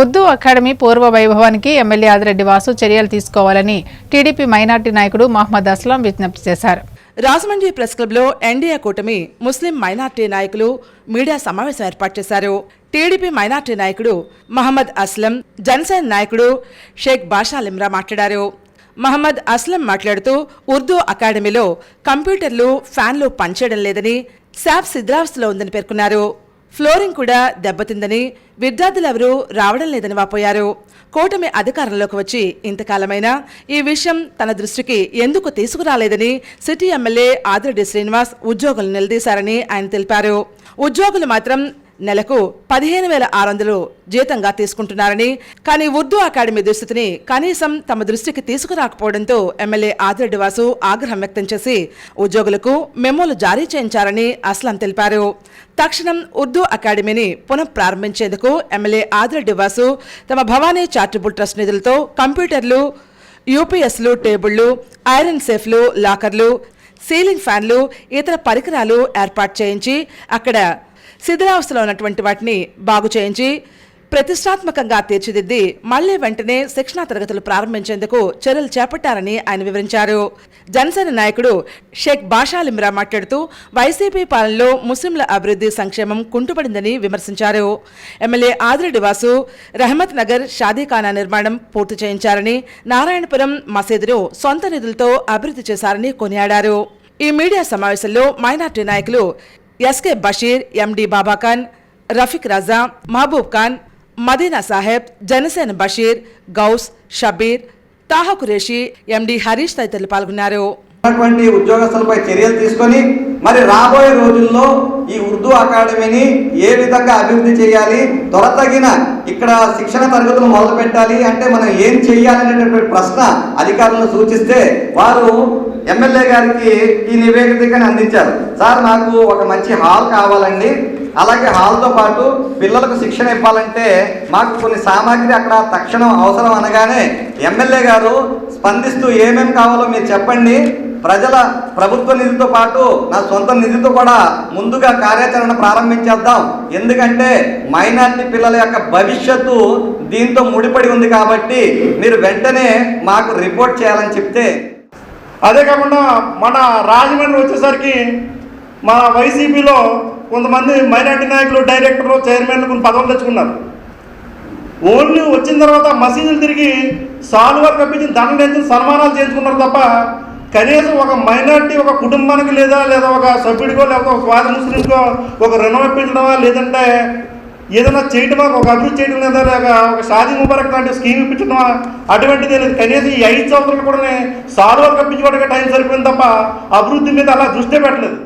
Urdu academy పూర్వ వైభవానికి MLA Adireddy Vasu చర్యలు తీసుకోవాలని టీడీపీ మైనార్టీ నాయకుడు మహమ్మద్ అస్లాం విజ్ఞప్తి చేశారు. రాజమండ్రి ప్రెస్ క్లబ్లో ఎన్డీఏ కూటమి ముస్లిం మైనార్టీ నాయకులు మీడియా సమావేశం ఏర్పాటు చేశారు. టీడీపీ మైనార్టీ నాయకుడు మహమ్మద్ అస్లం జనసేన నాయకుడు షేక్ బాషా లిమ్రా మాట్లాడారు. మహమ్మద్ అస్లం మాట్లాడుతూ ఉర్దూ అకాడమీలో కంప్యూటర్లు ఫ్యాన్లు పనిచేయడం లేదని శాప్ శిథిలావస్థలో ఉందని పేర్కొన్నారు. ఫ్లోరింగ్ కూడా దెబ్బతిందని విద్యార్థులెవరూ రావడం లేదని వాపోయారు. కూటమి అధికారంలోకి వచ్చి ఇంతకాలమైనా ఈ విషయం తన దృష్టికి ఎందుకు తీసుకురాలేదని సిటీ ఎమ్మెల్యే ఆదిరెడ్డి శ్రీనివాస్ ఉద్యోగులు నిలదీశారని ఆయన తెలిపారు. ఉద్యోగులు మాత్రం నెలకు పదిహేను వేల ఆరు వందలు జీతంగా తీసుకుంటున్నారని. కానీ ఉర్దూ అకాడమీ దుస్థితిని కనీసం తమ దృష్టికి తీసుకురాకపోవడంతో ఎమ్మెల్యే ఆదిరెడ్డి వాసు ఆగ్రహం వ్యక్తం చేసి ఉద్యోగులకు మెమోలు జారీ చేయించారని అస్లాం తెలిపారు. తక్షణం ఉర్దూ అకాడమీని పునః ప్రారంభించేందుకు ఎమ్మెల్యే ఆదిరెడ్డి వాసు తమ భవానీ చారిటబుల్ ట్రస్ట్ నిధులతో కంప్యూటర్లు యూపీఎస్లు టేబుళ్ళు ఐరన్ సేఫ్లు లాకర్లు సీలింగ్ ఫ్యాన్లు ఇతర పరికరాలు ఏర్పాటు చేయించి అక్కడ శిథిలావస్థలో ఉన్నటువంటి వాటిని బాగు చేయించి ప్రతిష్టాత్మకంగా తీర్చిదిద్ది మళ్ళీ వెంటనే శిక్షణా తరగతులు ప్రారంభించేందుకు చర్యలు చేపట్టారని ఆయన వివరించారు. జనసేన నాయకుడు షేక్ బాషాలిమ్రా మాట్లాడుతూ వైసీపీ పాలనలో ముస్లింల అభివృద్ధి సంక్షేమం కుంటుపడిందని విమర్శించారు. ఎమ్మెల్యే ఆదిరెడ్డి వాసు రహమత్ నగర్ షాదీఖానా నిర్మాణం పూర్తి చేయించారని నారాయణపురం మసీదును సొంత నిధులతో అభివృద్ధి చేశారని కొనియాడారు. ఈ మీడియా సమావేశంలో మైనార్టీ నాయకులు SK Basheer MD Babakhan Rafiq Raza Mahaboob Khan Madina Saheb Janasena Basheer Ghouse Shabbir Taha Qureshi MD Harish తదితరులు పాల్గొన్నారు. అటువంటి ఉద్యోగస్తులపై చర్యలు తీసుకొని మరి రాబోయే రోజుల్లో ఈ ఉర్దూ అకాడమీని ఏ విధంగా అభివృద్ధి చేయాలి త్వరతగిన ఇక్కడ శిక్షణ తరగతులు మొదలు పెట్టాలి అంటే మనం ఏం చేయాలనేటటువంటి ప్రశ్న అధికారులను సూచిస్తే వారు ఎమ్మెల్యే గారికి ఈ నివేదికను అందించారు. సార్ నాకు ఒక మంచి హాల్ కావాలండి. అలాగే హాల్తో పాటు పిల్లలకు శిక్షణ ఇవ్వాలంటే మాకు కొన్ని సామాగ్రి అక్కడ తక్షణం అవసరం అనగానే ఎమ్మెల్యే గారు స్పందిస్తూ ఏమేమి కావాలో మీరు చెప్పండి. ప్రజల ప్రభుత్వ నిధితో పాటు నా సొంత నిధితో కూడా ముందుగా కార్యాచరణ ప్రారంభించేద్దాం. ఎందుకంటే మైనార్టీ పిల్లల యొక్క భవిష్యత్తు దీంతో ముడిపడి ఉంది కాబట్టి మీరు వెంటనే మాకు రిపోర్ట్ చేయాలని చెప్తే అదే కాకుండా మన రాజమండ్రి వచ్చేసరికి మన వైసీపీలో కొంతమంది మైనార్టీ నాయకులు డైరెక్టర్లు చైర్మన్లు కొన్ని పదవులు తెచ్చుకున్నారు. ఓన్లీ వచ్చిన తర్వాత మసీదులు తిరిగి సాల్వర్ కప్పించి దండలు తెచ్చి సన్మానాలు చేయించుకున్నారు తప్ప కనీసం ఒక మైనార్టీ ఒక కుటుంబానికి లేదా లేదా ఒక సభ్యుడికో లేకపోతే ఒక స్వాద ముస్లింకో ఒక రుణం ఇప్పించడమా లేదంటే ఏదైనా చేయటమా? ఒక అభివృద్ధి చేయడం లేదా? ఒక షాదీ ముబారక్ లాంటి స్కీమ్ ఇప్పించడమా అటువంటిది లేదు. కనీసం ఈ ఐదు సంవత్సరాలు కూడా సాల్వర్ కప్పించుకోవడానికి టైం సరిపోయింది తప్ప అభివృద్ధి మీద అలా దృష్టి పెట్టలేదు.